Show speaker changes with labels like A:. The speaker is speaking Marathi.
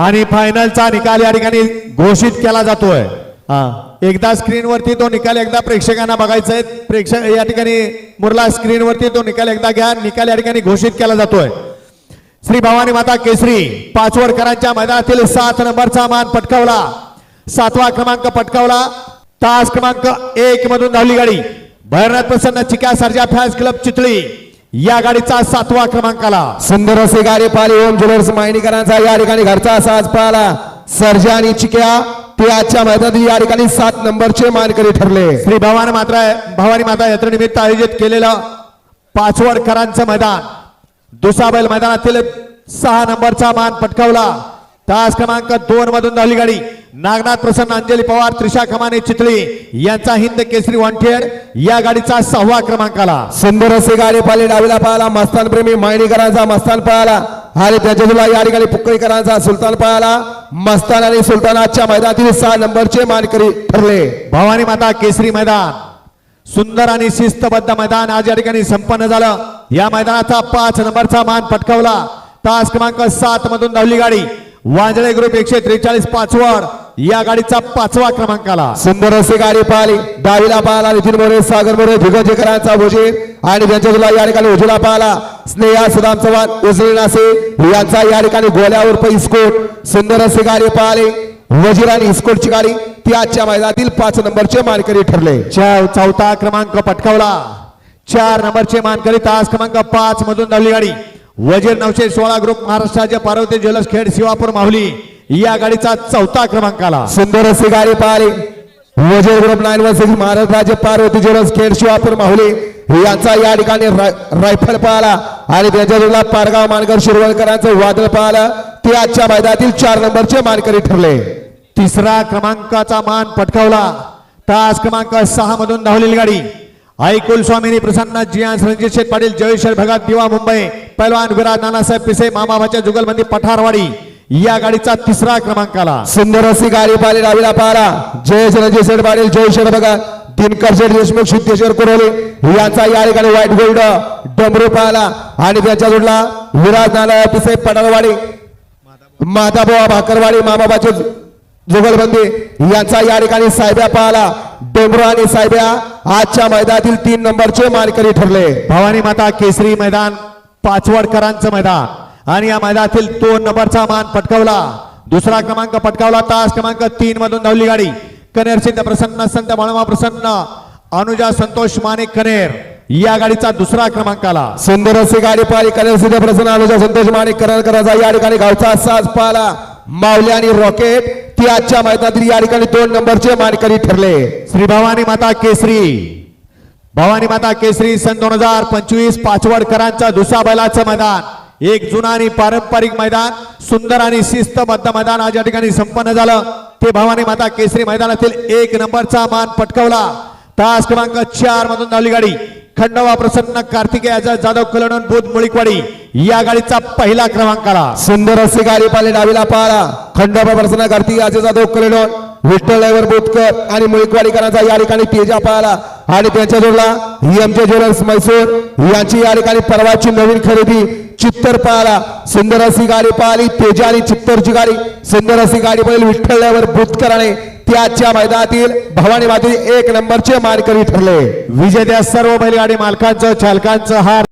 A: आणि फायनलचा निकाल या ठिकाणी घोषित केला जातोय. हा. एकदा स्क्रीनवरती तो निकाल एकदा प्रेक्षकांना बघायचा आहे. प्रेक्षक या ठिकाणी मुरला स्क्रीनवरती तो निकाल एकदा घ्या. निकाल या ठिकाणी घोषित केला जातोय. श्री भवानी माता केसरी पाचवडकरांच्या मैदानातील सात नंबरचा मान पटकावला. सातवा क्रमांक पटकावला. तास क्रमांक एक मधून धावली गाडी. भैरनाथ प्रसन्न चिक्या सर्जा फॅन्स क्लब चितळी. या गाडीचा सातवा क्रमांक आला
B: सुंदर असे गाडी पाहिली ओम ज्वेलर्स मायनीकरांचा या ठिकाणी घरचा साज पाहिला. सर्जा आणि चिक्या ते आजच्या मैदानात या ठिकाणी सात नंबरचे मानकरी ठरले.
A: श्री भवानी मात्रा भवानी माता यात्रेनिमित्त आयोजित केलेलं पाचवडकरांचं मैदान. दुसरा बैल मैदानातील सहा नंबरचा मान पटकावला. तास क्रमांक दोन मधून धावली गाडी. नागनाथ प्रसन्न अंजली पवार त्रिशा खमाने चितळी यांचा हिंद केसरी वॉन्टेड या गाडीचा सहावा क्रमांक आला.
B: सुंदर असे गाडी पाहिली डावीला पाहिला मस्तान प्रेमी मायनीकरांचा मस्तान पाहिला. आणि त्याच्या तुला या ठिकाणी पुक्कळीकरांचा सुलतान पाहिला. मस्तान आणि सुलतान आजच्या मैदानातील सहा नंबरचे मानकरी ठरले.
A: भवानी माता केसरी मैदान. सुंदर आणि शिस्तबद्ध मैदान आज या ठिकाणी संपन्न झालं. या मैदानाचा पाच नंबरचा मान पटकावला. तास क्रमांक सात मधून धावली गाडी. वांजळे ग्रुप एकशे त्रेचाळीस पाचवड या गाडीचा पाचवा क्रमांक आला
B: सुंदर असे गाडी पाहिली. डावीला पाहिला नितीन मोरे सागर मोरे दिग्गजेकरांचा भोजीर आणि त्यांच्या तुला या ठिकाणी उजला पाहिला. स्नेहा सुदाम चव्हाण उजळे नासे यांचा या ठिकाणी गोल्यावर पैस्कोट सुंदर असे गाडी पाहिली. वजीर आणि इस्कोटची गाडी ती आजच्या मैदानातील पाच नंबरचे मानकरी ठरले.
A: चौथा क्रमांक पटकावला. चार नंबरचे मानकरी तास क्रमांक पाच मधून धावली गाडी. वजीर नऊशे सोळा ग्रुप महाराष्ट्राचे पार्वती ज्वेलर्स खेड शिवापूर माहुली या गाडीचा चौथा क्रमांक आला.
B: सुंदर अशी गाडी पाहिली. Wazir group nine one six राज्य पार्वती ज्वेलर्स खेड शिवापूर माहुली यांचा या ठिकाणी राय- रायफल पाहिला आणि त्यांच्या पारगाव मानकर शिरवळकरांचं वादळ पाहिलं ते आजच्या मैदानातील चार नंबरचे मानकरी ठरले.
A: तिसरा क्रमांकाचा मान पटकावला. तास क्रमांक सहा मधून धावलेली गाडी. आई कुलस्वामिनी प्रसन्न जिया रणजित शेठ पाटील जयेश्वर भगत दिवा मुंबई पैलवान विराज नानासाहेब पिसे मामाभाच्या जुगलबंदी पठारवाडी या गाडीचा तिसरा क्रमांक आला
B: सुंदर अशी गाडी पाहिली डावीला पारा. जय रणजित शेठ पाटील जयेश्वर भगत. दिनकर शेठ देशमुख सिद्धेश्वर कुरोले यांचा या ठिकाणी व्हाईट गोल्ड डमरू पाहिला. आणि त्याच्या जोडला विराज नाना पिसे पठारवाडी माधाबोवा भाकरवाडी मामाबाचे जुगलबंदी यांचा या ठिकाणी साहेब्या पाहिला. डोंबरो आणि साहेब्या आजच्या मैदानातील तीन नंबरचे मानकरी ठरले.
A: भवानी माता केसरी मैदान पाचवडकरांचं मैदान. आणि या मैदानातील दोन नंबरचा मान पटकावला. दुसरा क्रमांक पटकावला तास क्रमांक तीन मधून धावली गाडी. कनेर सिद्ध प्रसन्न संत बाळमा प्रसन्न अनुजा संतोष माने कनेर. या गाडीचा दुसरा क्रमांक आला.
B: सुंदर अशी गाडी पाहिली कल्याण सिद्ध प्रसन्न अनुजा संतोष माणिक करायचा या ठिकाणी गावचा साज पाहला माऊली आणि रॉकेट ती आजच्या मैदानातील या ठिकाणी दोन नंबरचे मानकरी ठरले.
A: श्री भवानी माता केसरी. भवानी माता केसरी सन दोन हजार पंचवीस पाचवडकरांचा दुसरा बैलाचं मैदान. एक जुना आणि पारंपरिक मैदान सुंदर आणि शिस्तबद्ध मैदान आज या ठिकाणी संपन्न झालं. ते भवानी माता केसरी मैदानातील एक नंबरचा मान पटकवला. तास क्रमांक चार मधून धावली गाडी. खंडवा प्रसन्न कार्तिकेयाचा जाधव कलडून बोध मुळीकवाडी या गाडीचा पहिला क्रमांक आला
B: सुंदर असे गाडी पाहिली डावीला पाहला खंडोबा प्रसन्न कार्तिक आजी जाधव कलेडोन विठ्ठल ड्रायव्हर बोतकर आणि मुळीकवाडीकरांचा या ठिकाणी तेजा पाहिला आणि त्यांच्या जोडला एमजे ज्वेलर्स मैसूर. यांची या ठिकाणी परवाची नवीन खरेदी चित्तर पाहिला सुंदर अशी गाडी पाहिली तेजा आणि चित्तरची गाडी. सुंदर अशी गाडी पाहिली विठ्ठल ड्रायव्हर बोतकराने त्याच्या मैदानातील भवानी माती एक नंबरचे मानकरी ठरले.
A: विजेत्या सर्व बैलगाडी मालकांचं चालकांचं हार